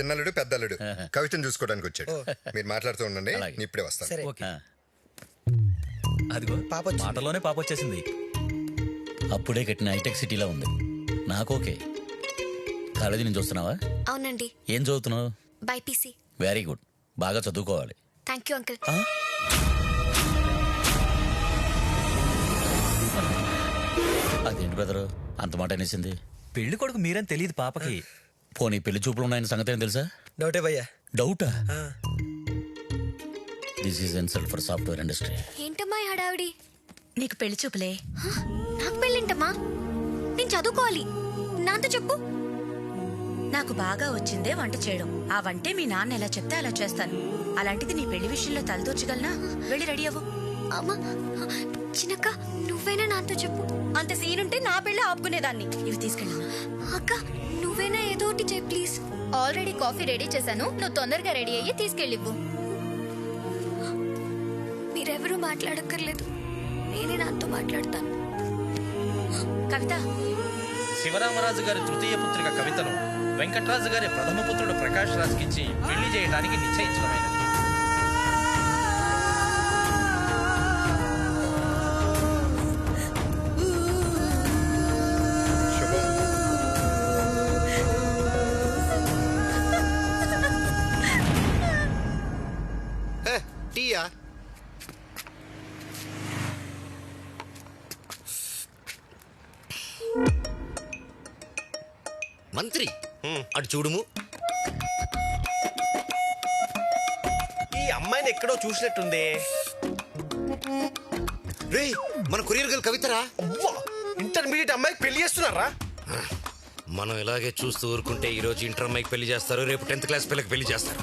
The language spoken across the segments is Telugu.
చిన్నల్లుడు పెద్దల్లుడు. కవితను చూసుకోవడానికి వచ్చాడు. మీరు మాట్లాడుతూ ఉండండి అలాగే. నేను ఇప్పుడే వస్తాను. సరే. ఆ. అదిగో పాప వచ్చింది. మాటలోనే పాప వచ్చేసింది. అప్పుడే కట్టిన హైటెక్ సిటీలో ఉంది. నాకు ఓకే. కాలేజీ నుంచి వస్తున్నావా? అవునండి. ఏం చదువుతున్నావు? బైపీసీ. Very good. బాగా చదువుకోవాలి. Thank you uncle? అదేంటి బ్రదరు? అంత మాట అనేసింది. పెళ్ళి కొడుకు మీరని తెలియదు పాపకి. పోనీ పెళ్ళి చూపులు ఉన్నాయని సంగతి ఏం తెలుసా? డౌటే భయ్యా. డౌటా? This is insult for software industry ఏంటమ్మా ఈ హడావిడి? నీకు పెళ్ళి చూపులే. హ? నాకు పెళ్ళింటమ్మా? నేను చదువుకోవాలి. నాతో చెప్పు. నాకు బాగా వచ్చిందే వంట చేయడం. ఆ వంటే మీ నాన్న ఎలా చెప్తే అలా చేస్తాను. అలాంటిది నీ పెళ్ళి విషయంలో తలదూర్చగలనా? వెళ్ళి రెడీ అవ్వు. అమ్మా చిన్నక్క నువ్వైనా నాతో చెప్పు. అంత సీన్ ఉంటే నా పెళ్ళి ఆపుకునేదాన్ని. ఇవి తీసుకెళ్ళనా అక్క నువ్వేనా ఏదో ఒకటి చెయ్యి ప్లీజ్ ఆల్రెడీ కాఫీ రెడీ చేశాను. నువ్వు తొందరగా రెడీ అయ్యి తీసుకెళ్ళివ్వు. మీరెవరూ మాట్లాడక్కర్లేదు. నేనే నాతో మాట్లాడతాను. కవిత. శివరామరాజు గారి తృతీయ పుత్రిక కవితను వెంకట్రాజు గారి ప్రథమ పుత్రుడు ప్రకాష్ రాజుకిచ్చి పెళ్ళి చేయడానికి నిశ్చయించడమైనది. మంత్రి. అటు చూడుము. ఈ అమ్మాయిని ఎక్కడో చూసినట్టుంది. రే మన కొరియర్ గర్ల్ కవితరా? ఇంటర్మీడియట్ అమ్మాయికి పెళ్ళి చేస్తున్నారా? మనం ఇలాగే చూస్తూ ఊరుకుంటే ఈ రోజు ఇంటర్ అమ్మాయికి పెళ్ళి చేస్తారు రేపు టెన్త్ క్లాస్ పిల్లకి పెళ్ళి చేస్తారు.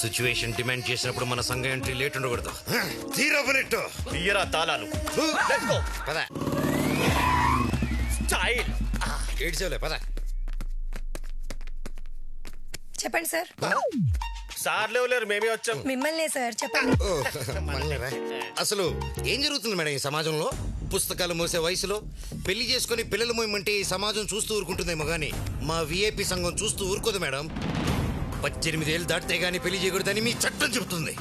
సిచ్యువేషన్ డిమాండ్ చేసినప్పుడు మన సంఘం ఎంట్రీ లేట్ ఉండకూడదు. తీరా బుల్లెట్. తీయరా తాళాలు. పద. స్టైల్ ఏడ్చేవులే పద. చెప్పండి సార్. సార్ లేవలేరు మేమే వచ్చాం. మిమ్మల్నే సార్ చెప్పండి. ఓ, మనలేరా? అసలు ఏం జరుగుతుంది మేడం ఈ సమాజంలో? పుస్తకాలు మోసే వయసులో పెళ్ళి చేసుకుని పిల్లలు మోయమంటే ఈ సమాజం చూస్తూ ఊరుకుంటుందేమో గానీ మా విఐపి సంఘం చూస్తూ ఊరుకోదు మేడం. పద్దెనిమిది ఏళ్ళు దాటితే గానీ పెళ్ళి చేయకూడదని మీ చట్టం చెబుతుంది.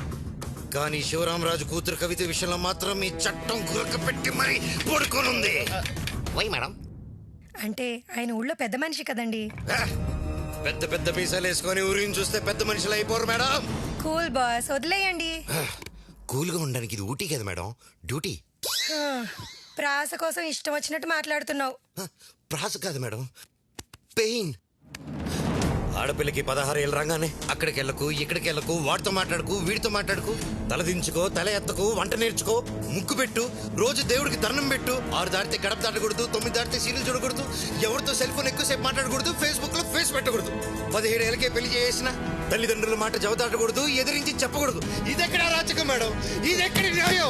కానీ శివరామరాజు కూతురు కవిత విషయంలో మాత్రం మీ చట్టం గురక పెట్టి మరీ పడుకోనుంది వై మేడం. అంటే ఆయన ఊళ్ళో పెద్ద మనిషి కదండి. పెద్ద పెద్ద మీసాలు వేసుకొని ఊరిని చూస్తే పెద్ద మనుషులు అయిపోరు మేడం. కూల్ బాస్ వదిలేయండి. కూల్గా ఉండడానికి ఇది ఊటీ కదా మేడం. డ్యూటీ. ప్రాస కోసం ఇష్టం వచ్చినట్టు మాట్లాడుతున్నావు. ప్రాస కాదు మేడం. పెయిన్. ఆడపిల్లకి పదహారు ఏళ్ళు రాగానే అక్కడికి వెళ్ళకు ఇక్కడికి వెళ్ళకు వాడితో మాట్లాడుకు వీడితో మాట్లాడుకు. తల దించుకో తల ఎత్తకు వంట నేర్చుకో ముక్కు పెట్టు రోజు దేవుడికి దండం పెట్టు ఆరు దాటితే గడప దాటకూడదు తొమ్మిది దాటితే సీరియల్ చూడకూడదు ఎవరితో సెల్ ఫోన్ ఎక్కువసేపు మాట్లాడకూడదు ఫేస్బుక్లో ఫేస్ పెట్టకూడదు. పదిహేడు ఏళ్ళకే పెళ్ళి చేసిన తల్లిదండ్రుల మాట జవదాటకూడదు ఎదిరించి చెప్పకూడదు. ఇది ఎక్కడ రాచకం మేడం? ఇది ఎక్కడ న్యాయం!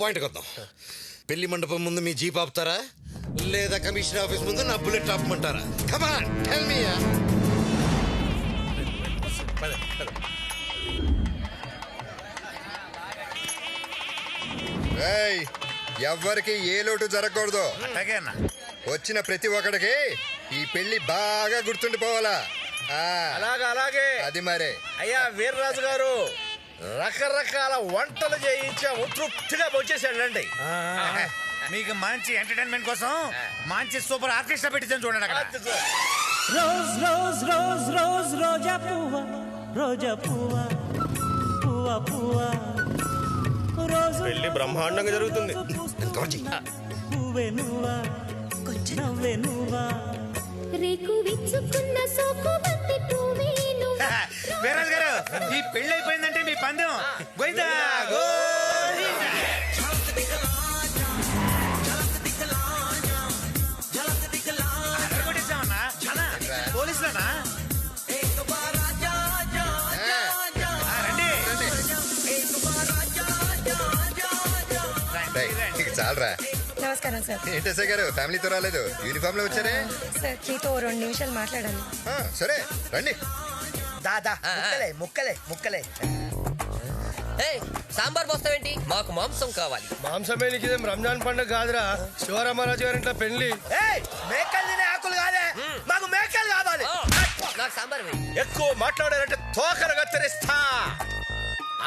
పాయింట్ కొద్దాం. పెళ్ళి మండపం ముందు మీ జీప్ ఆపుతారా? లేదా కమిషనర్ ఆఫీస్ ముందు నా బుల్లెట్ ఆపమంటారా? కమాన్ టెల్ మీ ఏయ్, ఎవ్వరికి ఏ లోటు జరగకూడదు. అన్న. వచ్చిన ప్రతి ఒక్కడికి ఈ పెళ్ళి బాగా గుర్తుండిపోవాలా? ఆ, అలాగే అలాగే. అది మరే. అయ్యా వీర్రాజు గారు. రకరకాల వంటలు చేయించాము తృప్తిగా వచ్చేసాడండి మీకు మంచి ఎంటర్టైన్మెంట్ కోసం మంచి సూపర్ ఆర్కెస్ట్రా పెట్టించాను చూడండి అక్కడ. రోజ్ రోజ్ రోజ్ రోజ్ రోజా పువ్వ రోజా పువ్వ పువ్వ పువ్వ. రోజు పెళ్ళి బ్రహ్మాండంగా జరుగుతుంది. పువ్వే నువ్వా నవ్వే నువ్వా. రేకు విచ్చుకున్న సోకు బంతి పువ్వేను వీరాజు గారు ఈ పెళ్ళి అయిపోయిందంటే మీ పందెం. గోవిందా. అన్నా, పోలీసులనా? ఆ, రండి. చాలరా. నమస్కారం నమస్కారం సార్. ఏంటి ఎస్ఐ గారు ఫ్యామిలీతో రాలేదు? యూనిఫామ్లో వచ్చారే? సార్ మీతో ఓ రెండు నిమిషాలు మాట్లాడాలి. ఆ, సరే రండి. దాదా ముక్కలే ముక్కలే ముక్కలే. సాంబార్ పోస్తావేంటి? మాకు మాంసం కావాలి. మాంసమే నీకు రంజాన్ పండుగ కాదురా? శివరామరాజు గారి ఇంట్లో పెళ్ళి ఏయ్ మేకలు తినే ఆకులు కాదే? మాకు మేకలు కావాలి. నాకు సాంబార్ ఎక్కువ మాట్లాడారంటే తోకర కత్తిరిస్తా.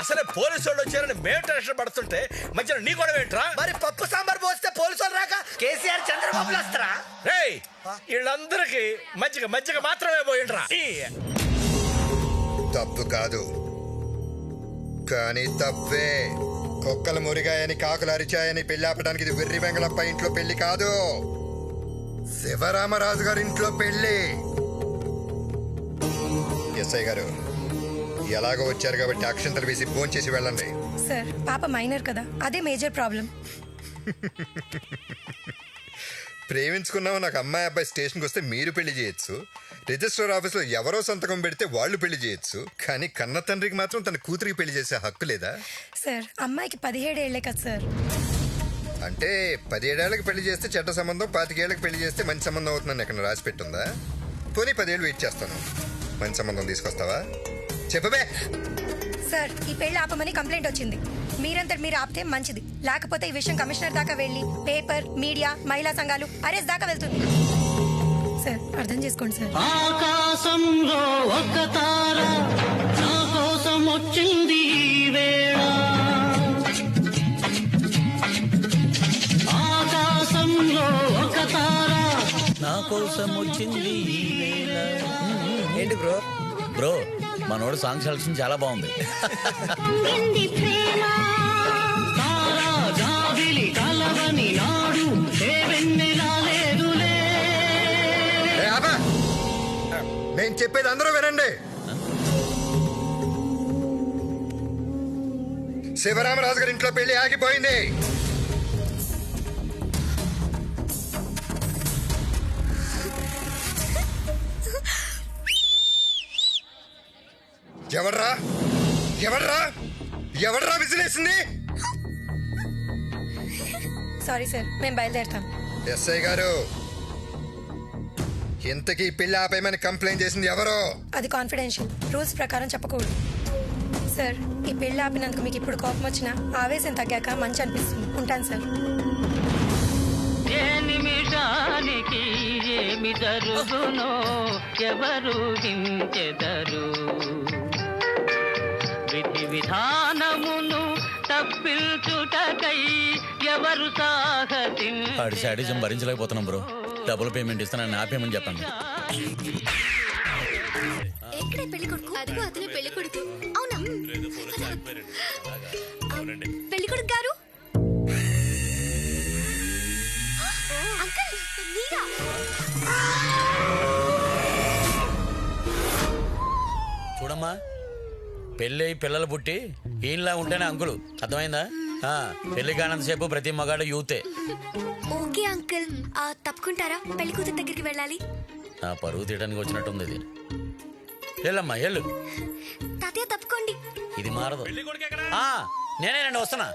అసలే పోలీసు వాళ్ళు వచ్చారని మేము టెన్షన్ పడుతుంటే మధ్యలో నీ కూడా ఏంట్రా? మరి పప్పు సాంబార్ పోస్తే పోలీసు వాళ్ళు రాక కేసీఆర్ చంద్రబాబు వస్తారా? రేయ్ వీళ్ళందరికీ మజ్జిగ మజ్జిగ మాత్రమే పోయిండ్రా. తప్పు కాదు. కానీ తప్పే. కుక్కలు మురిగాయని కాకులు అరిచాయని పెళ్ళి ఆపడానికి ఇది వెర్రి వెంగళప్ప ఇంట్లో పెళ్ళి కాదు. శివరామరాజు గారి ఇంట్లో పెళ్ళి ఎస్ఐ గారు ఎలాగో వచ్చారు కాబట్టి అక్షంతలు వేసి ఫోన్ చేసి వెళ్ళండి. సార్ పాప మైనర్ కదా అదే మేజర్ ప్రాబ్లం. ప్రేమించుకున్నాము నాకు అమ్మాయి అబ్బాయి స్టేషన్కి వస్తే మీరు పెళ్ళి చేయొచ్చు. రిజిస్టర్ ఆఫీస్లో ఎవరో సంతకం పెడితే వాళ్ళు పెళ్ళి చేయొచ్చు. కానీ కన్న తండ్రికి మాత్రం తన కూతురికి పెళ్ళి చేసే హక్కు లేదా? సార్ అమ్మాయికి పదిహేడేళ్ళే కదా సార్. అంటే పదిహేడేళ్ళకి పెళ్ళి చేస్తే చెడ్డ సంబంధం పాతికేళ్ళకి పెళ్ళి చేస్తే మంచి సంబంధం అవుతుందని ఎక్కడ రాసి పెట్టుందా? పోనీ పదేళ్ళు వెయిట్ చేస్తాను. మంచి సంబంధం తీసుకొస్తావా? చెప్పబే! సార్ ఈ పెళ్ళి ఆపమని కంప్లైంట్ వచ్చింది. మీరంతటి మీరు ఆపితే మంచిది. లేకపోతే ఈ విషయం కమిషనర్ దాకా వెళ్ళి పేపర్ మీడియా మహిళా సంఘాలు అరెస్ట్ దాకా వెళ్తుంది. సార్ అర్థం చేసుకోండి సార్. ఆకాశంలో ఒక తార నా కోసం వచ్చింది ఆకాశంలో ఒక తార నా కోసం వచ్చింది ఏంటి బ్రో? బ్రో మనోడు సాంగ్ సెలక్షన్ చాలా బాగుంది. తారా జాబిలి కలవని నాడు ఏ వెన్నెలా లేదులే. ఏ, ఆపా! నేను చెప్పేది అందరూ వినండి. శివరామరాజు గారి ఇంట్లో పెళ్ళి ఆగిపోయింది. ఎవర్రా? ఎవర్రా? ఎవర్రా విసిరేసింది సారీ సార్ మేము బయలుదేరుతాం. ఎస్ఐ గారు ఇంతకీ పెళ్ళి ఆపేయమని కంప్లైంట్ చేసింది ఎవరో? అది కాన్ఫిడెన్షియల్ రూల్స్ ప్రకారం చెప్పకూడదు. సార్ ఈ పెళ్ళి ఆపినందుకు మీకు ఇప్పుడు కోపం వచ్చినా ఆవేశం తగ్గాక మంచి అనిపిస్తుంది. ఉంటాను సార్. ఏ నిమిషానికి ఏమి జరుగునో ఎవరు హించెదరు విధి విధానమును తప్పించుటకై ఎవరు సాహసిం ఆడి శాడిజం భరించలేకపోతున్నాం బ్రో డబుల్ పేమెంట్ ఇస్తానని ఆపేయమని చెప్పండి ఎక్కడే పెళ్ళి కొడుకు అదిగో అతనే పెళ్ళి కొడుకు అవునా పెళ్ళి పిల్లలు పుట్టి ఈయనలా ఉంటేనే అంకులు. అర్థమైందా? ఆ, పెళ్ళి కానంతసేపు ప్రతి మగాడు యూతే. Okay uncle. ఆ, తప్పుకుంటారా? పెళ్ళి కూతురు దగ్గరికి వెళ్ళాలి. నా పరువు తీయడానికి వచ్చినట్టుంది ఇది. వెళ్ళమ్మా వెళ్ళు. తాతయ్య తప్పుకోండి. ఇది మారదు. ఆ, నేనేనండి వస్తున్నా.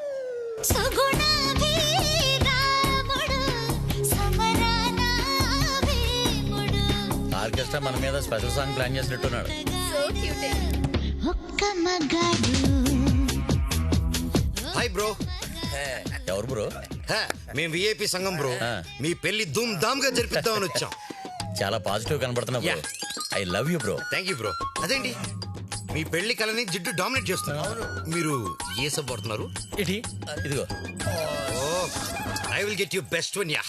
ఆర్కెస్ట్రా మన మీద స్పెషల్ సాంగ్ ప్లాన్ చేసినట్టున్నాడు. సో క్యూటే హాయ్ బ్రో. ఎవరు బ్రో? మేము విఐపి సంఘం బ్రో. ఆ. మీ పెళ్ళి ధూమ్ ధామ్గా జరిపిద్దామని వచ్చాం. చాలా positive కనబడుతున్నా bro. I love you bro. Thank you bro. అదేంటి? మీ పెళ్ళి కళని జిడ్డు డామినేట్ చేస్తున్నారు మీరు ఏ సబ్ పడుతున్నారు ఇటీ ఇదిగో. ఓ I will get you best one yeah.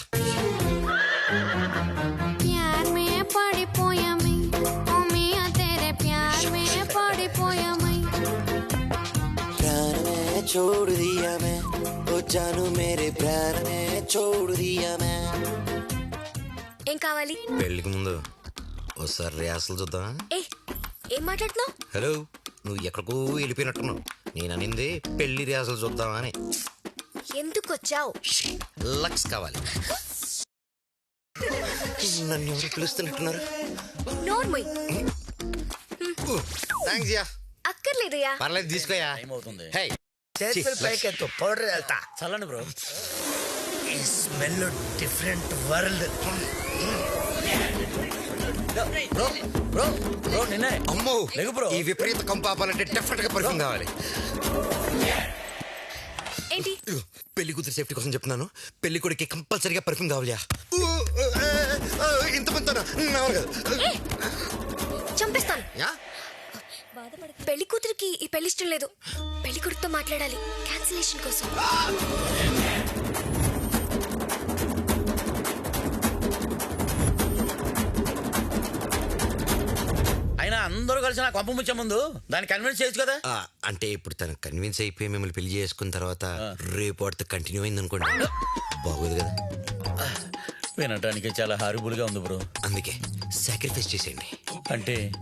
छोड़ दिया मैं ओ जानू मेरे प्राण में छोड़ दिया मैं ఏం కావాలి పెళ్లికి ముందు ఒకసారి రిహార్సల్ చూద్దామా ఏ ఏం మాట్లాడుతున్నావు హలో నువ్వు ఎక్కడికో వెళ్ళిపోయినట్టున్నావు నేను అనింది పెళ్లి రిహార్సల్ చూద్దామా అని ఎందుకు వచ్చావు లక్స్ కావాలి నన్ను ఎవరు పిలుస్తున్నట్టున్నారు నోర్మయ్ థ్యాంక్స్ యా అక్కర్లేదయ్యా పర్లేదు తీసుకోయా టైం అవుతుంది హే చేతులు పైకెత్తు. పౌడర్ వెళ్తా. చల్లండి bro. Smell different world. Bro bro bro నిన్నే. అమ్మో లేకు బ్రో. ఈ విపరీత కంపాపాలంటే డెఫినెట్గా పర్ఫ్యూమ్ కావాలి ఏంటి? ఇదిగో, పెళ్ళి కూతురు సేఫ్టీ కోసం చెప్తున్నాను. పెళ్ళి కొడుకు కంపల్సరీగా పర్ఫ్యూమ్ కావాలియా ఇంతమంది చంపేస్తాను. యా? పెళ్ళి కూతురికి ఈ పెళ్ళి ఇష్టం లేదు. పెళ్ళి కొడుకుతో మాట్లాడాలి. క్యాన్సిలేషన్ కోసం. అయినా అందరూ కలిసి నా కొంప ముచ్చే ముందు దాన్ని కన్విన్స్ చేయొచ్చు కదా? ఆ, అంటే ఇప్పుడు తను కన్విన్స్ అయిపోయి మిమ్మల్ని పెళ్ళి చేసుకున్న తర్వాత రేపు వాడితో కంటిన్యూ అయింది అనుకోండి బాగోదు కదా. వినటానికి చాలా హారిబుల్గా ఉంది బ్రో అందుకే సాక్రిఫైస్ చేసేయండి. అంటే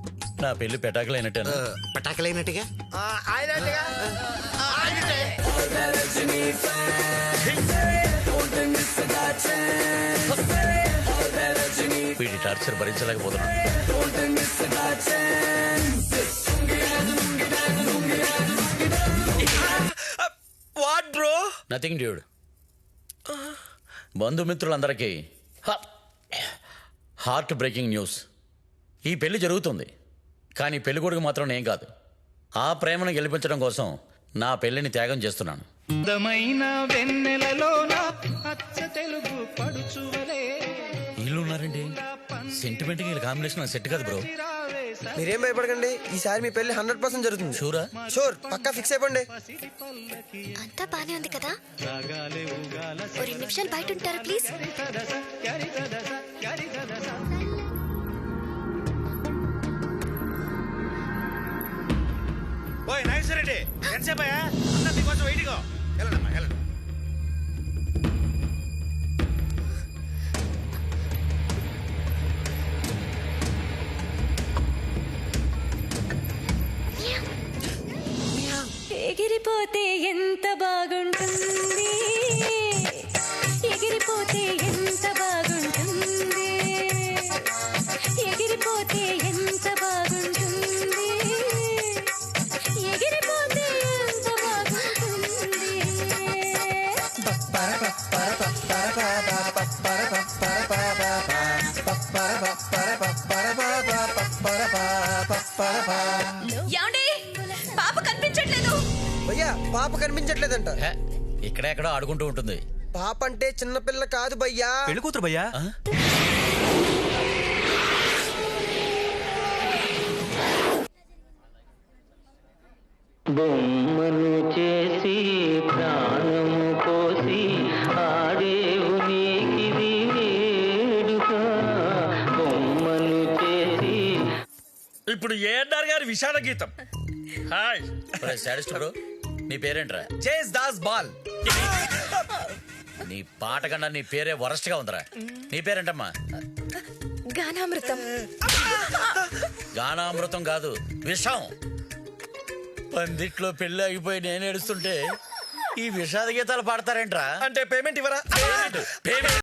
నా పెళ్ళి పెటాకులైనట్టేనా? పటాకలైనట్టుగా? వీటి టార్చర్ భరించలేకపోతున్నా. వాట్ బ్రో నథింగ్ డ్యూడ్ బంధుమిత్రులందరికీ హార్ట్ బ్రేకింగ్ న్యూస్. ఈ పెళ్ళి జరుగుతుంది. కానీ పెళ్ళి కొడుకు మాత్రం నేను కాదు. ఆ ప్రేమను గెలిపించడం కోసం నా పెళ్ళిని త్యాగం చేస్తున్నాను. వీళ్ళు ఉన్నారండి సెంటిమెంట్ వీళ్ళ కాంబినేషన్ సెట్ కాదు బ్రో మీరేం భయపడకండి. ఈసారి మీ పెళ్ళి హండ్రెడ్ పర్సెంట్ జరుగుతుంది. షూరా? షూర్ పక్కా ఫిక్స్ అయిపోండి. అంతా బానే ఉంది కదా? ఓ రెండు నిమిషాలు బయట ఉంటారా ప్లీజ్? ఓయ్ నాగేశ్వరరెడ్డి ఎంతసేపు అయ్యా అన్న మీకోసం వెయిటింగ్ వెళ్ళండమ్మా వెళ్ళండి పోతే ఎంత బాగుంటుంది? కనిపించట్లేదంట. ఇక్కడెక్కడో ఆడుకుంటూ ఉంటుంది. పాప అంటే చిన్నపిల్ల కాదు భయ్యా. పెళ్ళి కూతురు భయ్యా? బొమ్మను చేసి ప్రాణము పోసి ఆడేవు నీకిది వేడుక. బొమ్మను చేసి. ఇప్పుడు ఏఎన్ఆర్ గారి విషాద గీతం? హాయ్. సాడెస్ట్ బ్రో నీ పేరేంట్రా? జేస్ దాస్ బాల్. నీ పాట కన్నా నీ పేరే వరస్ట్గా ఉందిరా. నీ పేరేంటమ్మా? గానామృతం. గానామృతం కాదు విషం. పందిట్లో పెళ్ళి ఆగిపోయి నేను ఏడుస్తుంటే ఈ విషాద గీతాలు పాడతారేంట్రా? అంటే పేమెంట్ ఇవ్వరా? పేమెంట్.